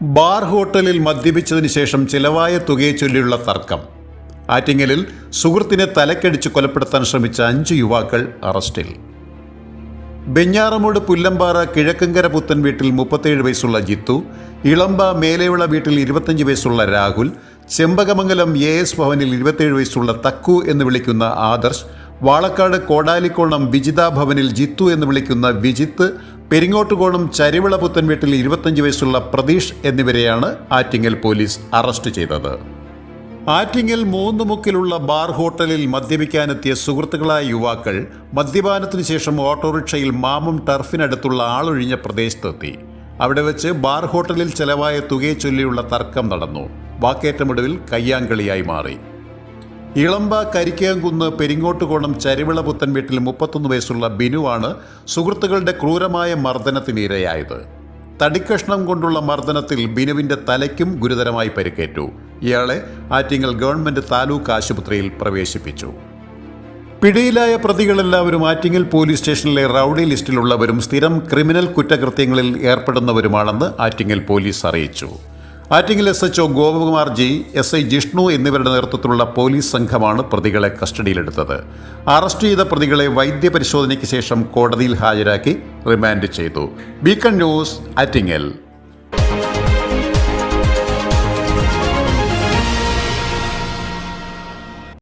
Bar ഹോട്ടലിൽ മദ്യപിച്ചതിന് ശേഷം ചിലവായ തുകയെ ചൊല്ലിയുള്ള തർക്കം. ആറ്റിങ്ങലിൽ സുഹൃത്തിനെ തലക്കടിച്ച് കൊലപ്പെടുത്താൻ ശ്രമിച്ച അഞ്ച് യുവാക്കൾ അറസ്റ്റിൽ. ബെഞ്ഞാറമൂട് പുല്ലമ്പാറ കിഴക്കങ്കര പുത്തൻ വീട്ടിൽ മുപ്പത്തേഴ് വയസ്സുള്ള ജിത്തു ഇളമ്പ മേലെയുള്ള വീട്ടിൽ ഇരുപത്തഞ്ച് വയസ്സുള്ള രാഹുൽ ചെമ്പകമംഗലം എ എസ് ഭവനിൽ ഇരുപത്തേഴ് വയസ്സുള്ള തക്കു എന്ന് വിളിക്കുന്ന ആദർശ് വാളക്കാട് കോടാലിക്കോണം വിജിത ഭവനിൽ ജിത്തു എന്ന് വിളിക്കുന്ന വിജിത്ത് പെരിങ്ങോട്ടുകോണം ചരിവിള പുത്തൻ വീട്ടിൽ ഇരുപത്തഞ്ച് വയസ്സുള്ള പ്രതീഷ് എന്നിവരെയാണ് ആറ്റിങ്ങൽ പോലീസ് അറസ്റ്റ് ചെയ്തത്. ആറ്റിങ്ങൽ മൂന്നുമുക്കിലുള്ള ബാർ ഹോട്ടലിൽ മദ്യപിക്കാനെത്തിയ സുഹൃത്തുക്കളായ യുവാക്കൾ മദ്യപാനത്തിനു ശേഷം ഓട്ടോറിക്ഷയിൽ മാമം ടർഫിനടുത്തുള്ള ആളൊഴിഞ്ഞ പ്രദേശത്തെത്തി. അവിടെ വെച്ച് ബാർ ഹോട്ടലിൽ ചെലവായ തുകയെ ചൊല്ലിയുള്ള തർക്കം നടന്നു. വാക്കേറ്റമൊടുവിൽ കയ്യാങ്കളിയായി മാറി. ഇളമ്പ കരിക്കയംകുന്ന് പെരിങ്ങോട്ടുകോണം ചരിവിള പുത്തൻ വീട്ടിൽ മുപ്പത്തൊന്ന് വയസ്സുള്ള ബിനുവാണ് സുഹൃത്തുക്കളുടെ ക്രൂരമായ മർദ്ദനത്തിനിരയായത്. തടിക്കഷ്ണം കൊണ്ടുള്ള മർദ്ദനത്തിൽ ബിനുവിന്റെ തലയ്ക്കും ഗുരുതരമായി പരിക്കേറ്റു. ഇയാളെ ആറ്റിങ്ങൽ ഗവൺമെന്റ് താലൂക്ക് ആശുപത്രിയിൽ പ്രവേശിപ്പിച്ചു. പിടിയിലായ പ്രതികളെല്ലാവരും ആറ്റിങ്ങൽ പോലീസ് സ്റ്റേഷനിലെ റൌഡി ലിസ്റ്റിലുള്ളവരും സ്ഥിരം ക്രിമിനൽ കുറ്റകൃത്യങ്ങളിൽ ഏർപ്പെടുന്നവരുമാണെന്ന് ആറ്റിങ്ങൽ പോലീസ് അറിയിച്ചു. Attingal S H O Gopakumar G S I Jishnu എന്നിവരുടെ നേതൃത്വത്തിലുള്ള പോലീസ് സംഘമാണ് പ്രതികളെ കസ്റ്റഡിയിലെടുത്തത്. അറസ്റ്റ് ചെയ്ത പ്രതികളെ വൈദ്യപരിശോധനയ്ക്ക് ശേഷം കോടതിയിൽ ഹാജരാക്കി റിമാൻഡ് ചെയ്തു. Beacon news Attingal